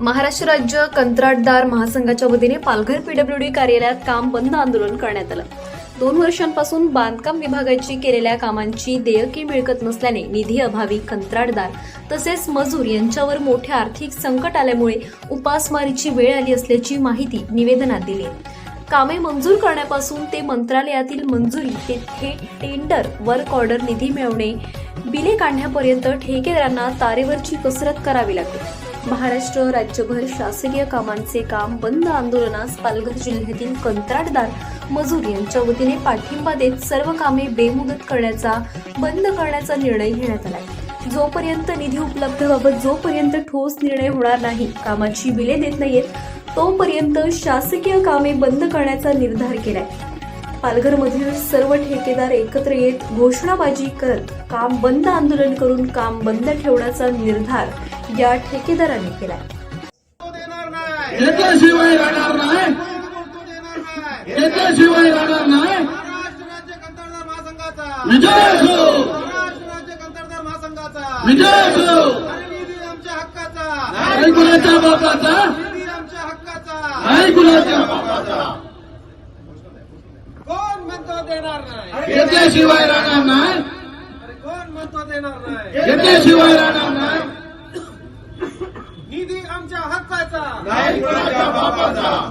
महाराष्ट्र राज्य कंत्राटदार महासंघाच्या वतीने पालघर पीडब्ल्यूडी कार्यालयात काम बंद आंदोलन करण्यात आलं. दोन वर्षांपासून बांधकाम विभागाची केलेल्या कामांची देयकी मिळकत नसल्याने निधी अभावी कंत्राटदार तसेच मजूर यांच्यावर मोठे आर्थिक संकट आल्यामुळे उपासमारीची वेळ आली असल्याची माहिती निवेदनात दिली. कामे मंजूर करण्यापासून ते मंत्रालयातील मंजुरी ते थेट टेंडर वर्क ऑर्डर निधी मिळवणे बिले काढण्यापर्यंत ठेकेदारांना तारेवरची कसरत करावी लागते. महाराष्ट्र राज्यभर शासकीय कामांचे काम बंद आंदोलनास पालघर जिल्ह्यातील कंत्राटदार मजूर यांच्या वतीने पाठिंबा देत सर्व कामे बेमुदत करण्याचा बंद करण्याचा निर्णय घेण्यात आला जोपर्यंत निधी उपलब्धबाबत जोपर्यंत ठोस निर्णय होणार नाही कामाची बिले देत नाहीयेत तोपर्यंत शासकीय कामे बंद करण्याचा निर्धार केलाय. पालघरमधील सर्व ठेकेदार एकत्र येत घोषणाबाजी करत काम बंद आंदोलन करून काम बंद ठेवण्याचा निर्धार या ठेकेदारांनी केला आमच्या हक्काचा नाही कुणाच्या बापाचा निधी आमच्या हक्काचा नाही कुणाच्या बापाचा कोण म्हणतो देणार नाही. याच्याशिवाय राहणार नाही. कोण म्हणतो देणार नाही? याच्याशिवाय राहणार नाही. निधी आमच्या हक्काचा. नाही कुणाच्या बापाचा.